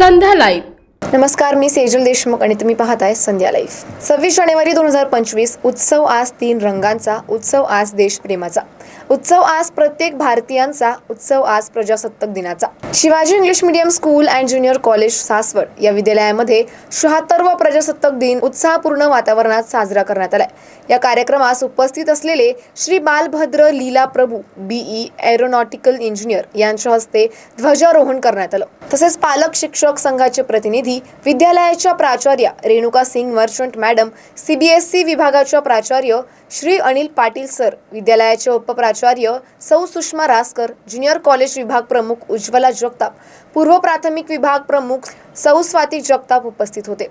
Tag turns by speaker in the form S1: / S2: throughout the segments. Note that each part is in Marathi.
S1: संध्या लाईव्ह
S2: नमस्कार मी सेजल देशमुख आणि तुम्ही पाहत आहे संध्या लाईफ सव्वीस जानेवारी दोन हजार पंचवीस उत्सव आज तीन रंगांचा उत्सव आज देशप्रेमाचा. उत्सव आज प्रत्येक भारतीयांचा उत्सव आज प्रजासत्ताक दिनाचा. Shivaji English medium school and junior college Saswad या विद्यालयामध्ये शहात्तरवा प्रजासत्ताक दिन उत्साहपूर्ण वातावरणात साजरा करण्यात आलाय. या कार्यक्रमास उपस्थित असलेले Shri Balbhadra Leela Prabhu BE aeronautical engineer यांच्या हस्ते ध्वजारोहण करण्यात आलं. तसेच पालक शिक्षक संघाचे प्रतिनिधी विद्यालयाच्या प्राचार्या Renuka Singh merchant madam CBSE विभागाच्या प्राचार्य श्री अनिल पाटील सर विद्यालयाचे उपप्राचार्य सौ सुषमा रासकर ज्युनियर कॉलेज विभाग प्रमुख उज्ज्वला जगताप पूर्व प्राथमिक विभाग प्रमुख सौ स्वाती जगताप उपस्थित होते.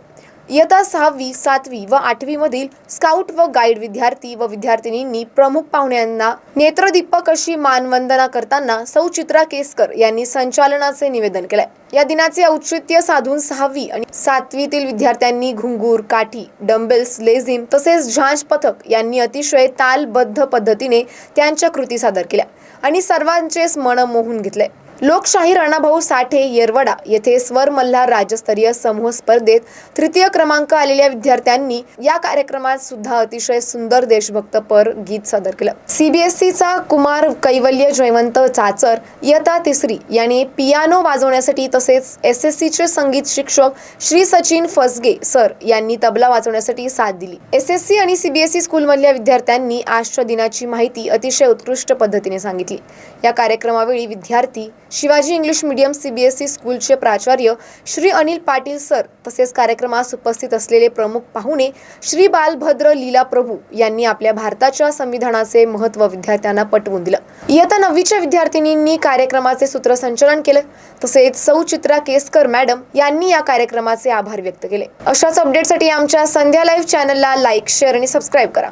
S2: इयत्ता सहावी सातवी व आठवी मधील स्काउट व गाईड विद्यार्थी व विद्यार्थिनींनी प्रमुख पाहुण्यांना नेत्रदीपक अशी मानवंदना करताना सौ चित्रा केसकर यांनी संचालनाचे निवेदन केलंय. या दिनाचे औचित्य साधून सहावी आणि सातवीतील विद्यार्थ्यांनी घुंगूर काठी डंबेल्स लेझिम तसेच झांज पथक यांनी अतिशय तालबद्ध पद्धतीने त्यांच्या कृती सादर केल्या आणि सर्वांचेच मन मोहून घेतले लोकशाही राणाभाऊ साठे येरवडा येथे स्वर मल्हार राज्यस्तरीय समूह स्पर्धेत तृतीय क्रमांक आलेल्या विद्यार्थ्यांनी या कार्यक्रमात सुद्धा अतिशय सुंदर देशभक्त पर गीत सादर केलं. सीबीएसईचा कुमार कैवल्य जयवंत चाचर इयत्ता तिसरी याने पियानो वाजवण्यासाठी तसेच एस एस सीचे संगीत शिक्षक श्री सचिन फसगे सर यांनी तबला वाजवण्यासाठी साथ दिली. एस एस सी आणि सीबीएसई स्कूलमधल्या विद्यार्थ्यांनी आजच्या दिनाची माहिती अतिशय उत्कृष्ट पद्धतीने सांगितली. या कार्यक्रमावेळी विद्यार्थी शिवाजी इंग्लिश मीडियम सीबीएसई स्कूलचे प्राचार्य श्री अनिल पाटील सर तसेच कार्यक्रमास उपस्थित असलेले प्रमुख पाहुणे श्री बालभद्र लीला प्रभू यांनी आपल्या भारताच्या संविधानाचे महत्त्व विद्यार्थ्यांना पटवून दिलं. इयत्ता नववीच्या विद्यार्थिनींनी कार्यक्रमाचे सूत्रसंचलन केलं. तसेच सौ चित्रा केसकर मॅडम यांनी या कार्यक्रमाचे आभार व्यक्त केले. अशाच अपडेटसाठी आमच्या संध्या लाईव्ह चॅनलला लाईक शेअर आणि सबस्क्राईब करा.